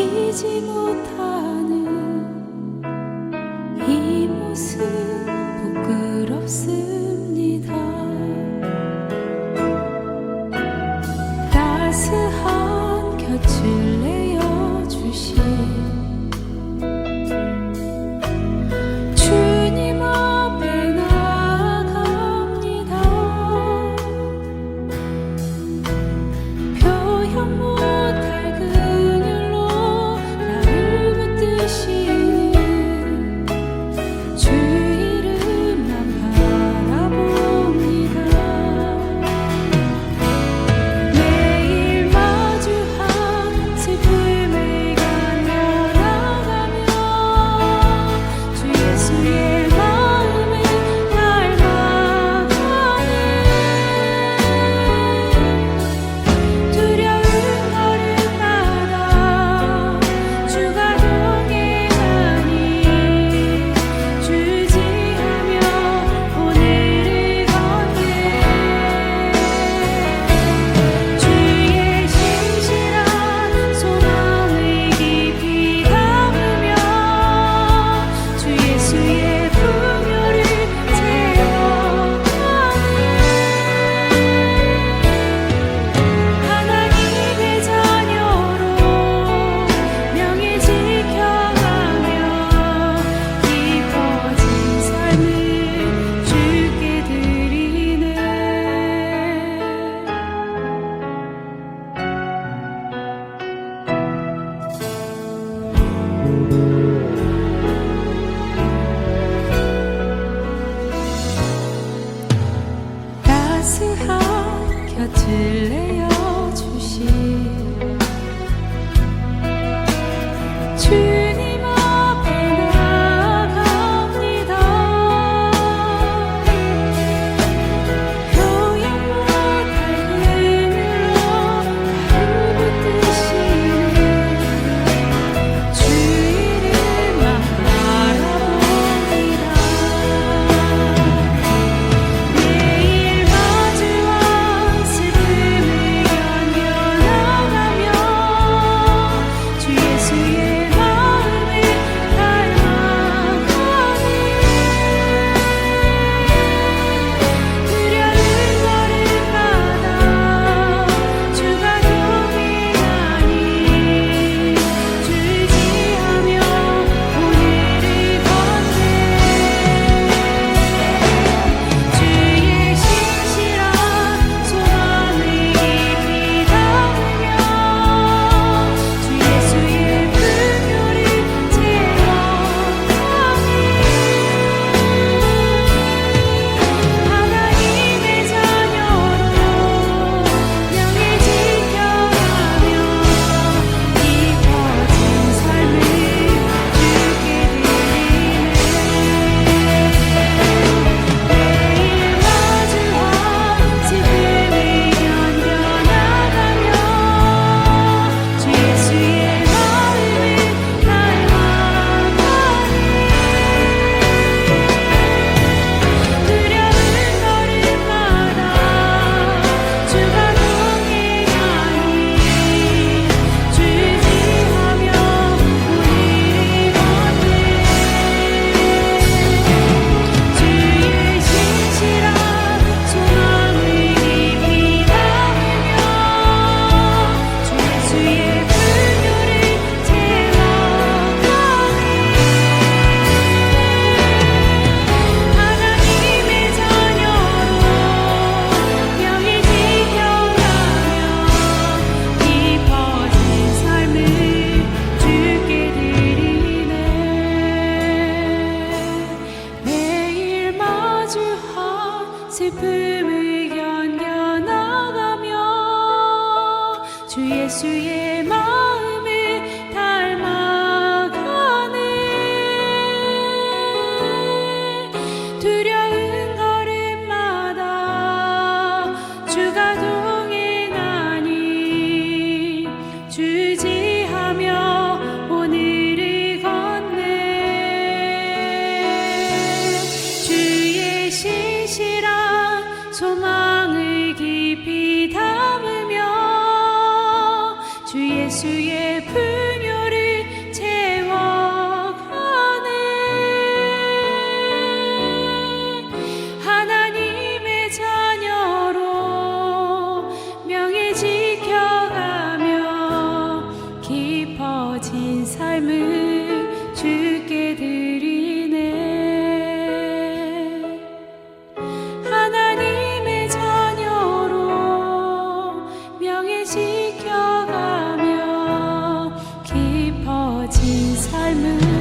지키지 못하는 이 모습 부끄럽습니다. 따스한 곁을 내어주신 슬픔을 견뎌나가며 주 예수의 마음을 닮아가네. 두려운 걸음마다 주가 동행하니 주지하며 예수의 품 remember